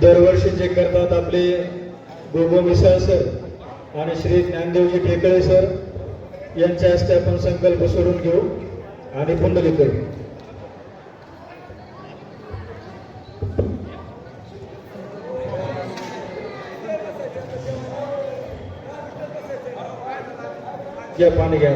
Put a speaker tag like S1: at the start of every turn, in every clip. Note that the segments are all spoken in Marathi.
S1: दरवर्षीचे करतात आपले गोगो मिसाळ सर आणि श्री ज्ञानदेवजी ठेकळे सर यांच्या हस्ते आपण संकल्प सोडून घेऊ आणि पुंडली करू. घ्या पाणी घ्या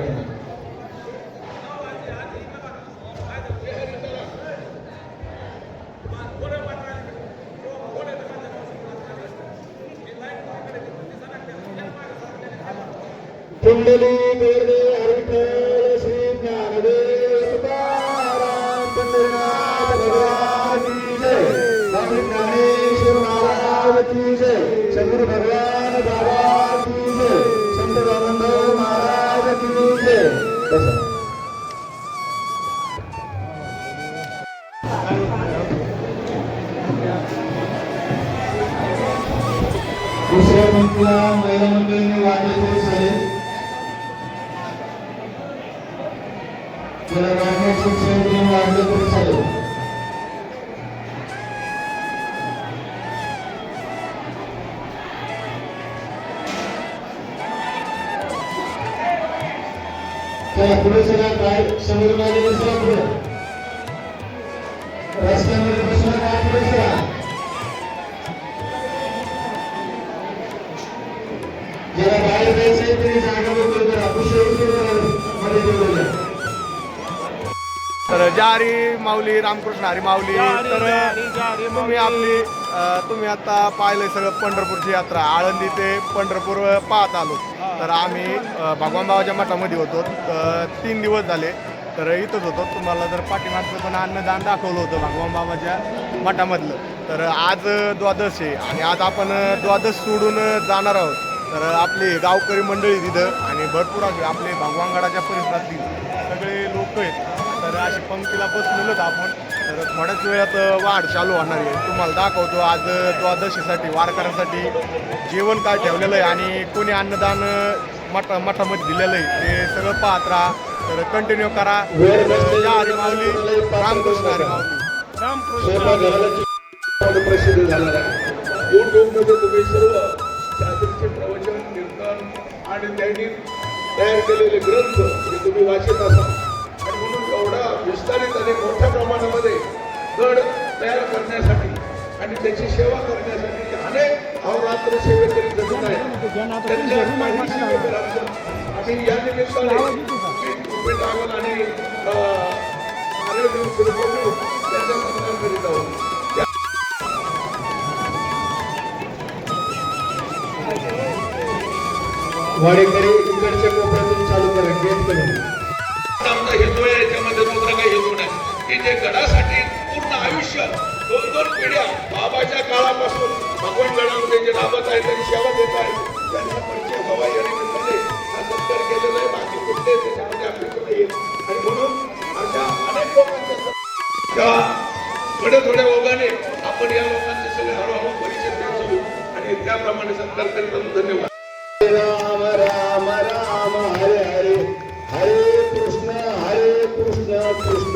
S1: कुंडली गर्दे हरिठल श्री ज्ञानदेव तुकाराम पंढरीनाथ भगवान की जय. स्वामी ज्ञानेश्वर महाराज की जय. शंकर भगवान बाबा की जय. संत रामदेव महाराज की जय. बसा. दुसऱ्या पंक्तीला महिला मंडळींनी वाटले तरी चालेल जरा वाटण्याची संख्या तरी चालेल पुढे सगळ्या काय? समोर पुढे. रस्त्यामध्ये काय पुढे सगळा
S2: हरी माऊली रामकृष्ण हरी माऊली. तर तुम्ही आपली तुम्ही आता पाहिलंय सगळं पंढरपूरची यात्रा. आळंदी ते पंढरपूर पाहत आलो. तर आम्ही भगवान बाबाच्या मठामध्ये होतो. तर तीन दिवस झाले. तर इथंच होतो. तुम्हाला जर पाठीमागचं पण अन्नदान दाखवलं होतं भगवान बाबाच्या मठामधलं. तर आज द्वादश आहे. आणि आज आपण द्वादश सोडून जाणार आहोत. तर आपली गावकरी मंडळी तिथं आणि भरपूर आपले भगवानगडाच्या परिसरातील सगळे लोक आहेत. तर अशी पंक्तीला बसलेलोच आपण. तर थोड्याच वेळात वाढ चालू होणार आहे. तुम्हाला दाखवतो आज द्वादशीसाठी वारकऱ्यांसाठी जेवण काय ठेवलेलं आहे आणि कोणी अन्नदान मठ मठामध्ये दिलेलं आहे ते सगळं पाहत राहा. तर कंटिन्यू करा.
S1: वेळ नसते.
S2: जय माऊली रामकृष्ण हरी माऊली
S1: प्रसिद्ध झाला
S3: युट्यूबमध्ये तुम्ही सर्व शास्त्रीचे प्रवचन कीर्तन आणि त्यांनी तयार केलेले ग्रंथ हे तुम्ही वाचत असाल विस्तारित आणि मोठ्या प्रमाणामध्ये गड तयार करण्यासाठी आणि त्याची सेवा करण्यासाठी अनेक अहोरात्र सेवेकरी जगत आहेत त्यांच्या काही वेगळं आम्ही या निमित्ताने रुपये टाकून आणि अं, त्यांचा सन्मान करीत आहोत.
S1: वाडेकडे इकडच्या कोपऱ्यातून चालू करा गेट करून.
S3: आमचा हेतू आहे याच्यामध्ये दुसरा काही हेतू नाही. की जे गडासाठी पूर्ण आयुष्य दोन दोन पिढ्या बाबाच्या काळापासून भगवान गडामध्ये जे राबत आहेत त्यांनी सेवा देत आहेत त्यांना परिचय व्हावा या निमित्ताने हा सत्कार केलेला आहे. बाकी कुठले त्याच्यामध्ये आपल्याकडे येईल आणि म्हणून अशा अनेक लोकांच्या त्या थोड्या थोड्या ओघाने आपण या लोकांचे सगळे हळूहळू परिचय देऊ आणि त्याप्रमाणे सत्कार करीत धन्यवाद.